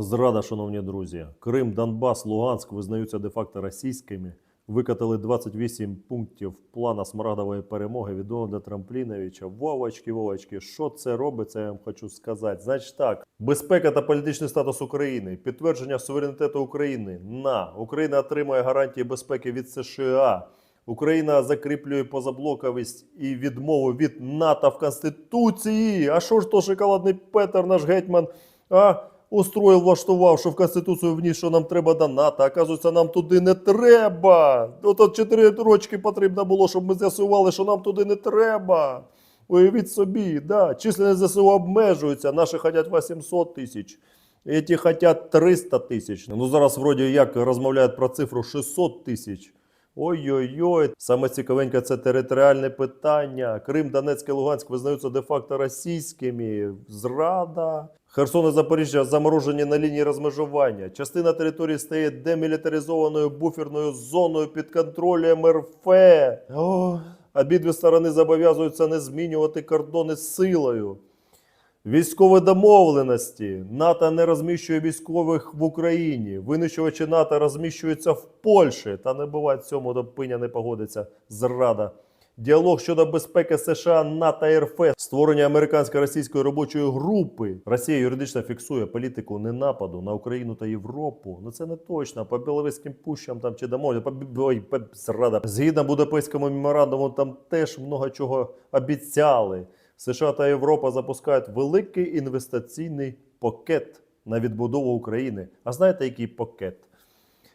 Зрада, шановні друзі. Крим, Донбас, Луганськ визнаються де-факто російськими. Викатали 28 пунктів плана смарагдової перемоги від Дональда Трампліновича. Вовочки, Вовочки, що це робиться, я вам хочу сказати. Значить так, безпека та політичний статус України, підтвердження суверенітету України. На Україна отримує гарантії безпеки від США. Україна закріплює позаблоковість і відмову від НАТО в Конституції. А що ж то шоколадний Петер, наш гетьман, а устроїв, влаштував, що в Конституцію вніс, що нам треба до НАТО. Оказується, нам туди не треба. Ото 4 рочки потрібно було, щоб ми з'ясували, що нам туди не треба. Уявіть собі, да. численність ЗСУ обмежується, наші хотять 800 тисяч. Ті хотять 300 тисяч. Ну зараз вроді як розмовляють про цифру 600 тисяч. Ой-ой-ой, саме цікавеньке це територіальне питання. Крим, Донецьк і Луганськ визнаються де-факто російськими. Зрада. Херсон і Запоріжжя заморожені на лінії розмежування. Частина території стає демілітаризованою буферною зоною під контролем РФ. О, обидві сторони зобов'язуються не змінювати кордони силою. Військові домовленості. НАТО не розміщує військових в Україні. Винищувачі НАТО розміщуються в Польщі. Та не буває цьому до пиня не погодиться. Зрада. Діалог щодо безпеки США, НАТО і РФ, створення американсько-російської робочої групи. Росія юридично фіксує політику ненападу на Україну та Європу. Ну це не точно. По біловицьким пущам там чи домовлять, по, ой, по зрада. Згідно Будапештському меморандуму, там теж много чого обіцяли. США та Європа запускають великий інвестиційний пакет на відбудову України. А знаєте, який пакет?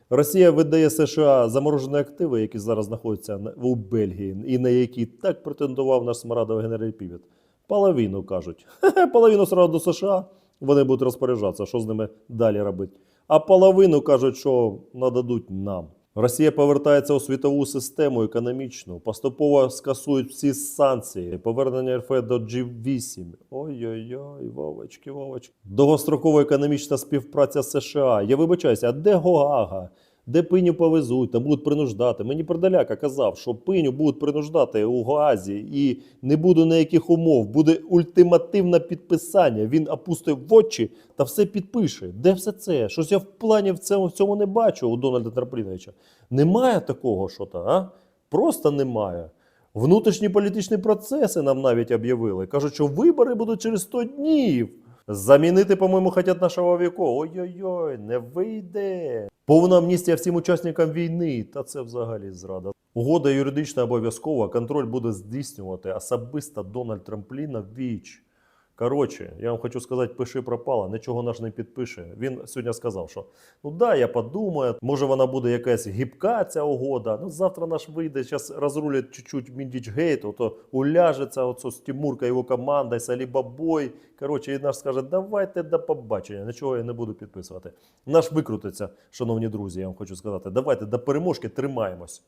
Росія видає США заморожені активи, які зараз знаходяться у Бельгії, і на які так претендував наш смарадовий генерал Півіт. Половину кажуть. Хе-хе, половину сразу до США вони будуть розпоряджатися, що з ними далі робити. А половину кажуть, що нададуть нам. Росія повертається у світову систему економічну, поступово скасують всі санкції, повернення РФ до G8. Ой-ой-ой, Вовочки, Вовочки. Довгострокова економічна співпраця США. Я вибачаюся, а де Гоага? Де пиню повезуть, там будуть принуждати. Мені Пердаляка казав, що пиню будуть принуждати у Гаазі і не буде ніяких умов. Буде ультимативне підписання. Він опустить в очі та все підпише. Де все це? Щось я в плані в цьому, в цьому не бачу у Дональда Трампліновича. Немає такого, що то, а? Просто немає. Внутрішні політичні процеси нам навіть об'явили. Кажуть, що вибори будуть через 100 днів. Замінити, по-моєму, хотять нашого віку. Ой-ой-ой, не вийде. Повна амністія всім учасникам війни. Та це взагалі зрада. Угода юридична обов'язкова. Контроль буде здійснювати особисто Дональд Трампліна віч. Коротше, я вам хочу сказати, пиши пропало, нічого наш не підпише. Він сьогодні сказав, що ну да, я подумаю, може вона буде якась гібка ця угода. Ну завтра наш вийде, зараз розрулять чуть-чуть Міндічгейт, то уляжеться оцо з Тимурка, його команда, з Алібабой. Коротше, і наш скаже, давайте до побачення, нічого я не буду підписувати. Наш викрутиться, шановні друзі, я вам хочу сказати. Давайте до переможки тримаємось.